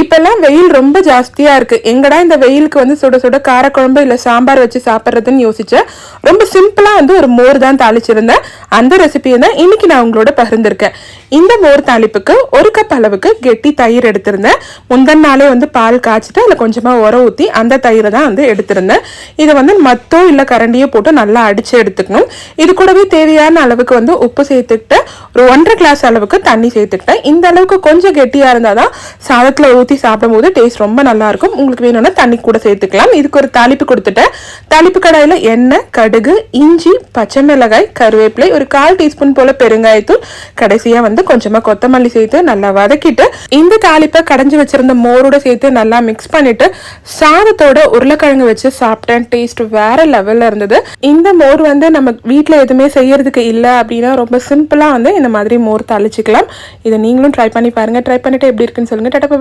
இப்பெல்லாம் வெயில் ரொம்ப ஜாஸ்தியா இருக்கு. எங்கடா இந்த வெயிலுக்கு வந்து சுட சுட காரக்குழம்பு இல்ல சாம்பார் வச்சு சாப்பிட்றதுன்னு யோசித்தேன் ரொம்ப சிம்பிளா வந்து ஒரு மோர் தான் தாளிச்சிருந்தேன். அந்த ரெசிபியை தான் இன்னைக்கு நான் உங்களோட பகிர்ந்திருக்கேன். இந்த மோர் தாளிப்புக்கு ஒரு கப் அளவுக்கு கெட்டி தயிர் எடுத்திருந்தேன். முந்தன் நாளே வந்து பால் காய்ச்சிட்டு அதில் கொஞ்சமா உரம் ஊற்றி அந்த தயிரை தான் வந்து எடுத்திருந்தேன். இதை வந்து மத்தோ இல்லை கரண்டியோ போட்டு நல்லா அடிச்சு எடுத்துக்கணும். இது கூடவே தேவையான அளவுக்கு வந்து உப்பு சேர்த்துக்கிட்டு ஒரு ஒன்றரை கிளாஸ் அளவுக்கு தண்ணி சேர்த்துக்கிட்டேன். இந்த அளவுக்கு கொஞ்சம் கெட்டியா இருந்தால் தான் சாதத்தில் ஊற்றி சாப்பிடும்போது டேஸ்ட் ரொம்ப நல்லா இருக்கும் உங்களுக்கு வேணும்னா தண்ணி கூட சேர்த்துக்கலாம். இதுக்கு ஒரு தாளிப்பு கொடுத்துட்டேன் தாளிப்பு கடாயில் எண்ணெய் கடுகு இஞ்சி பச்சை மிளகாய் கருவேப்பிலை ஒரு கால் டீஸ்பூன் போல பெருங்காயத்தூள் கடைசியா வந்து கொஞ்சமாக கொத்தமல்லி சேர்த்து நல்லா வதக்கிட்டு இந்த தாளிப்பை கடைஞ்சி வச்சிருந்த மோரோட சேர்த்து நல்லா மிக்ஸ் பண்ணிட்டு சாதத்தோட உருளைக்கிழங்கு வச்சு சாப்பிட்டேன். டேஸ்ட் வேற லெவல்ல இருந்தது. இந்த மோர் வந்து நம்ம வீட்டில் எதுவுமே செய்யறதுக்கு இல்லை அப்படின்னா ரொம்ப சிம்பிளாக வந்து இந்த மாதிரி மோர் தாளிச்சுக்கலாம். இதை நீங்களும் ட்ரை பண்ணி பாருங்க. ட்ரை பண்ணிட்டு எப்படி இருக்குன்னு சொல்லுங்க. டட்டப்பா.